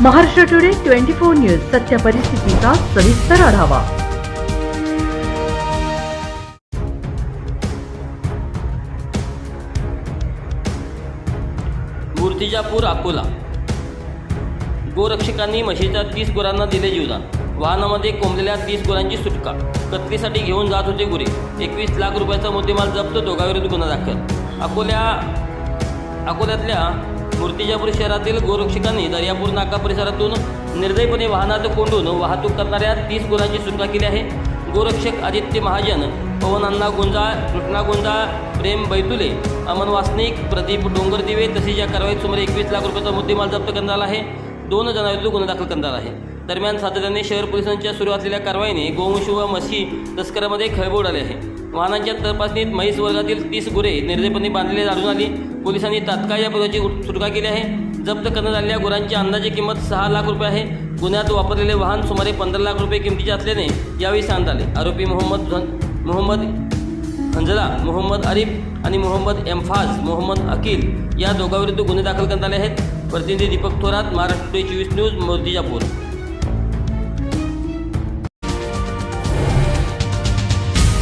Maharashtra today twenty four news सत्य परिस्थितीचा सविस्तर आढावा. मूर्तिजापूर अकोला. गोरक्षकांनी म्हशीच्या तीस गुरांना दिले जीवदान. वाहनामध्ये कोंबलेल्या तीस गुरांची सुटका. कत्रीसाठी घेऊन जात होते गुरे. एकवीस लाख रुपयाचा मुद्देमाल जप्त दोघांविरुद्ध गुन्हा दाखल. अकोल्या अकोल्यातल्या मूर्तिजापूर शहरातील गोरक्षकांनी दर्यापूर नाका परिसरातून निर्दयपणे वाहनात कोंडून वाहतूक करणाऱ्या तीस गुणांची सुटका केली आहे. गोरक्षक आदित्य महाजन पवन अण्णा गुंजाळ कृष्णा गुंजाळ प्रेम बैतुले अमन वासनिक प्रदीप डोंगरदिवे तसेच या कारवाईत सुमारे एकवीस लाख रुपयाचा मुद्देमाल जप्त करण्यात आला आहे. दोन जणांविरुद्ध गुन्हा दाखल करण्यात आला आहे. दरम्यान सातत्याने शहर पोलिसांच्या सुरू असलेल्या कारवाईने गोवंश व म्हशी तस्करामध्ये खळबळ आले आहे. वाहनांच्या तपासणीत म्हैस वर्गातील तीस गुरे निर्दयपणे बांधलेले आढळून आली. पोलिसांनी तात्काळ या गुरांची सुटका केली आहे. जप्त करण्यात आलेल्या गुरांची अंदाजे किंमत सहा लाख रुपये आहे. गुन्ह्यात वापरलेले वाहन सुमारे पंधरा लाख रुपये किमतीचे असल्याने यावेळी सांगत आले. आरोपी मोहम्मद मोहम्मद हंजला मोहम्मद आरिफ आणि मोहम्मद एम्फाज मोहम्मद अकील या दोघांविरुद्ध गुन्हे दाखल करण्यात आले आहेत. प्रतिनिधी दीपक थोरात महाराष्ट्र चोवीस न्यूज मूर्तिजापूर